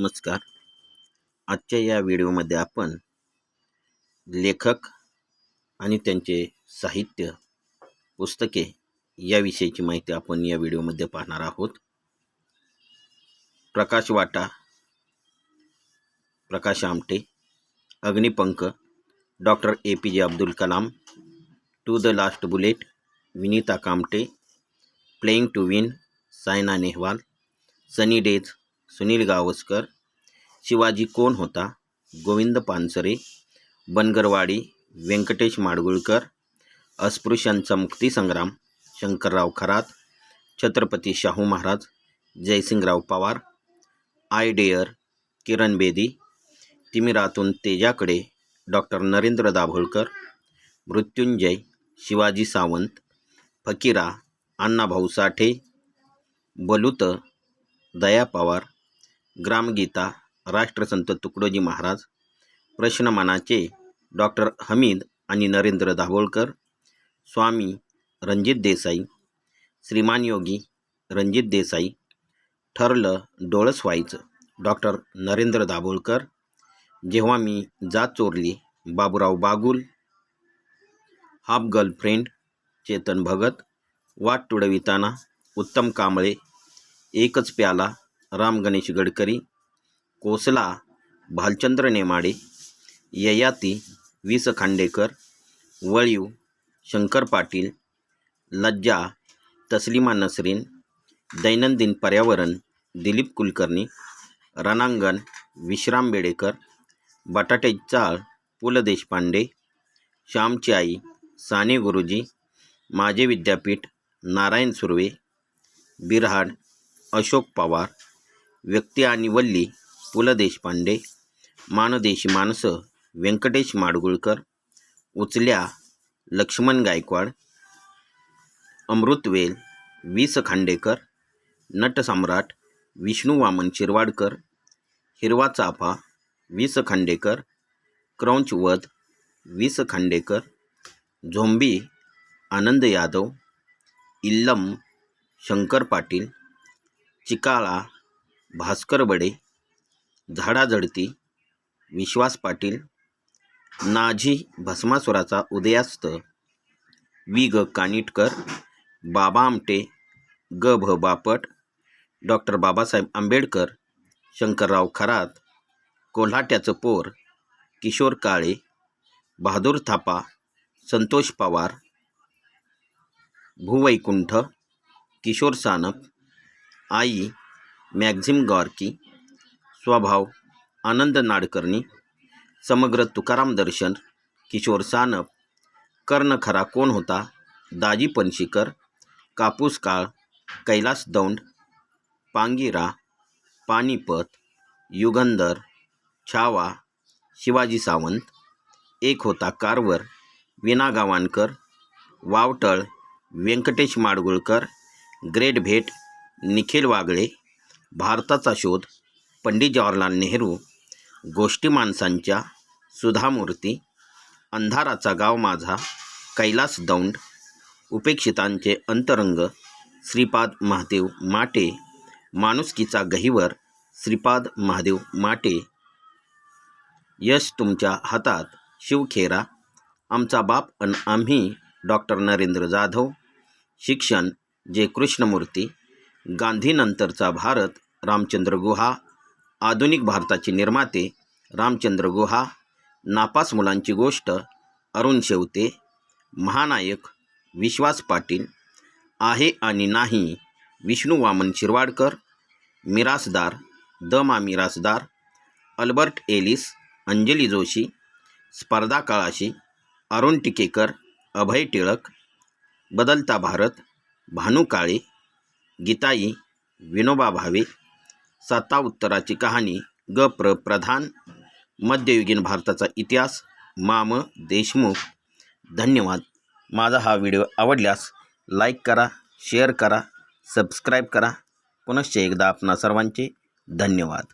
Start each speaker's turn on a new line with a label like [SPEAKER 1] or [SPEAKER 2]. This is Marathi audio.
[SPEAKER 1] नमस्कार. आजच्या या व्हिडिओमध्ये आपण लेखक आणि त्यांचे साहित्य पुस्तके याविषयीची माहिती आपण या व्हिडिओमध्ये पाहणार आहोत. Prakashvata Prakash Amte Agnipankh doctor A P J Abdul Kalam to the last bullet Vinita Kamte playing to win Saina Nehwal sunny days Sunil Gavaskar Shivaji कोण होता? गोविंद पानसरे बनगरवाडी व्यंकटेश माडगुळकर अस्पृश्यांचा मुक्तीसंग्राम शंकरराव खरात छत्रपती शाहू महाराज जयसिंगराव पवार आय डेअर किरण बेदी तिमिरातून तेजाकडे डॉक्टर नरेंद्र दाभोळकर मृत्युंजय शिवाजी सावंत फकीरा अण्णाभाऊ साठे बलुत दया पवार ग्रामगीता राष्ट्रसंत तुकडोजी महाराज प्रश्नमानाचे डॉक्टर हमीद आणि नरेंद्र दाभोळकर स्वामी रणजित देसाई श्रीमान योगी रणजित देसाई ठरलं डोळस व्हायचं. डॉक्टर नरेंद्र दाभोळकर जेव्हा मी जात चोरली बाबूराव बागुल हाफ गर्लफ्रेंड चेतन भगत वाट तुडविताना उत्तम कांबळे एकच प्याला राम गणेश गडकरी कोसला भालचंद्र नेमाडे ययाती वि स खांडेकर वळीव शंकर पाटील लज्जा तस्लिमा नसरीन दैनंदिन पर्यावरण दिलीप कुलकर्णी रणांगण विश्राम बेडेकर बटाटे चाळ पु ल देशपांडे श्यामची आई साने गुरुजी माझे विद्यापीठ नारायण सुर्वे बिरहाड अशोक पवार व्यक्ती आणि वल्ली पु ल देशपांडे मानदेशी माणसं व्यंकटेश माडगुळकर उचल्या लक्ष्मण गायकवाड अमृतवेल वि स खांडेकर नटसम्राट विष्णू वामन शिरवाडकर हिरवा चाफा वि स खांडेकर क्रौंच वध वि स खांडेकर झोंबी आनंद यादव इल्लम शंकर पाटील चिकाळा भास्कर बडे झाडाझडती विश्वास पाटील नाझी भस्मासुराचा उदयास्त वि. ग. कानिटकर बाबा आमटे ग. भ. बापट डॉक्टर बाबासाहेब आंबेडकर शंकरराव खरात कोल्हाट्याचं पोर किशोर काळे बहादूर थापा संतोष पवार भूवैकुंठ किशोर सानप आई मॅक्झिम गॉर्की स्वभाव आनंद नाडकर्णी समग्र तुकाराम दर्शन किशोर सानप कर्ण खरा कोण होता दाजी पणशीकर कापूस काळ कैलास दौंड पांगिरा पानिपत युगंधर छावा शिवाजी सावंत एक होता कारवर विना गावांकर वावटळ व्यंकटेश माडगुळकर ग्रेट भेट निखिल वागळे भारताचा शोध पंडित जवाहरलाल नेहरू गोष्टी माणसांच्या सुधामूर्ती अंधाराचा गाव माझा कैलास दौंड उपेक्षितांचे अंतरंग श्रीपाद महादेव माटे माणुसकीचा गहिवर श्रीपाद महादेव माटे. यश तुमच्या हातात शिवखेरा आमचा बाप अन आम्ही डॉक्टर नरेंद्र जाधव. शिक्षण जे कृष्णमूर्ती. गांधीनंतरचा भारत रामचंद्र गुहा आधुनिक भारताचे निर्माते रामचंद्र गुहा नापास मुलांची गोष्ट अरुण शेवते महानायक विश्वास पाटील आहे आणि नाही विष्णू वामन शिरवाडकर मिरासदार द मा मिरासदार अल्बर्ट एलिस अंजली जोशी स्पर्धा काळाशी अरुण टिकेकर अभय टिळक बदलता भारत भानू काळे गीताई विनोबा भावे सत्ता उत्तराची कहाणी ग प्र प्रधान मध्ययुगीन भारताचा इतिहास माम देशमुख. धन्यवाद. माझा हा व्हिडिओ आवडल्यास लाईक करा शेअर करा सबस्क्राईब करा. पुनश्च एकदा आपणा सर्वांचे धन्यवाद.